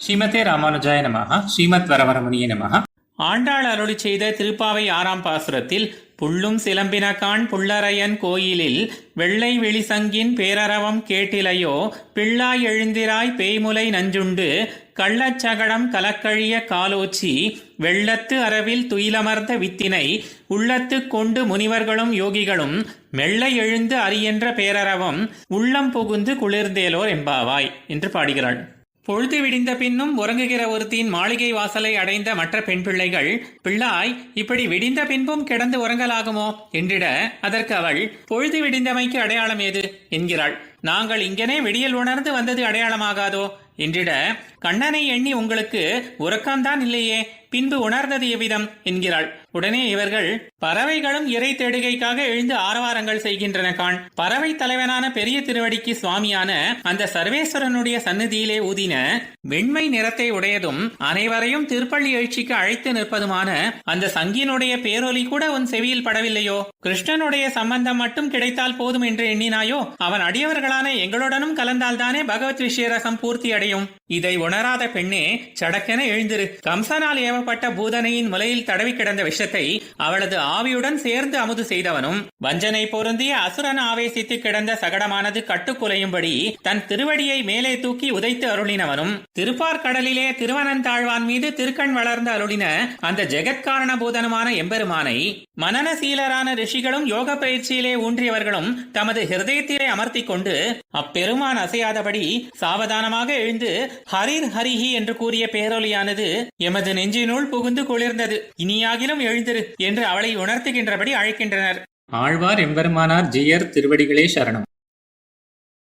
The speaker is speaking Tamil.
ஸ்ரீமதே ராமானுஜாய நமஹ ஸ்ரீமத் வரவரமணிய நமஹ. ஆண்டாள் அருளி செய்த திருப்பாவை ஆறாம் பாசுரத்தில் புள்ளும் சிலம்பினகான் புள்ளரையன் கோயிலில் வெள்ளை வெளிசங்கின் பேரரவம் கேட்டிலையோ பிள்ளாய் எழுந்திராய் பேய்முலை நஞ்சுண்டு கள்ளச்சகடம் கலக்கழிய காலோச்சி வெள்ளத்து அரவில் துயிலமர்ந்த வித்தினை உள்ளத்துக் கொண்டு முனிவர்களும் யோகிகளும் மெல்ல எழுந்து அரியென்ற பேரரவம் உள்ளம் புகுந்து குளிர்ந்தேலோர் எம்பாவாய் என்று பாடுகிறாள். பொழுது விடிந்த பின்னும் உறங்குகிற ஒருத்தியின் மாளிகை வாசலை அடைந்த மற்ற பெண் பிள்ளைகள் பிள்ளாய் இப்படி விடிந்த பின்பும் கிடந்து உறங்கலாகுமோ? என்றிட அதற்கு அவள் பொழுது விடிந்தமைக்கு அடையாளம் ஏது? என்கிறாள். நாங்கள் இங்கனே விடியல் உணர்ந்து வந்தது அடையாளமாகாதோ? என்றிட கண்ணனை எண்ணி உங்களுக்கு உறக்கம்தான் இல்லையே பின்பு உணர்ந்தது எவ்விதம்? என்கிறாள். உடனே இவர்கள் பறவைகளும் இறை தேடுகைக்காக எழுந்து ஆரவாரங்கள் செய்கின்றன கான் பறவை தலைவனான பெரிய திருவடிக்கு சுவாமியான அந்த சர்வேஸ்வரனுடைய சந்நிதியிலே ஊதின வெண்மை நிறத்தை உடையதும் அனைவரையும் திருப்பள்ளி எழுச்சிக்கு அழைத்து நிற்பதுமான அந்த சங்கினுடைய பேரொலி கூட உன் செவியில் படவில்லையோ? கிருஷ்ணனுடைய சம்பந்தம் மட்டும் கிடைத்தால் போதும் என்று எண்ணினாயோ? அவன் அடியவர்கள் அடியவர்களான எங்களுடனும் கலந்தால்தானே பகவத் விஷயரசம் பூர்த்தி அடையும் இதை உணராத பெண்ணே சடக்கென எழுந்திரு. கம்சனால் ஏவப்பட்ட பூதனையின் முலையில் தடவி கிடந்த விஷத்தை அவளது ஆவியுடன் சேர்ந்து அமுது செய்தவனும் வஞ்சனை பொருந்திய அசுரன் ஆவேசித்து கிடந்த சகடமானது கட்டுக்குலையும்படி தன் திருவடியை மேலே தூக்கி உதைத்து அருளினவனும் திருப்பார் கடலிலே திருவனந்தாழ்வான் மீது திருக்கண் வளர்ந்து அருளின அந்த ஜெகத்காரண பூதனுமான எம்பெருமானை மனநசீலரான ரிஷிகளும் யோக பயிற்சியிலே ஊன்றியவர்களும் தமது ஹிருதயத்திலே அமர்த்தி கொண்டு அப்பெருமான் அசையாதபடி சாவதானமாக எழுந்து ஹரிர் ஹரிஹி என்று கூறிய பேரொலியானது எமது நெஞ்சினுள் புகுந்து குளிர்ந்தது. இனியாகிலும் எழுந்திரு என்று அவளை உணர்த்துகின்றபடி அழைக்கின்றனர். ஆழ்வார் எம்பெருமானார் ஜெயர் திருவடிகளே சரணம்.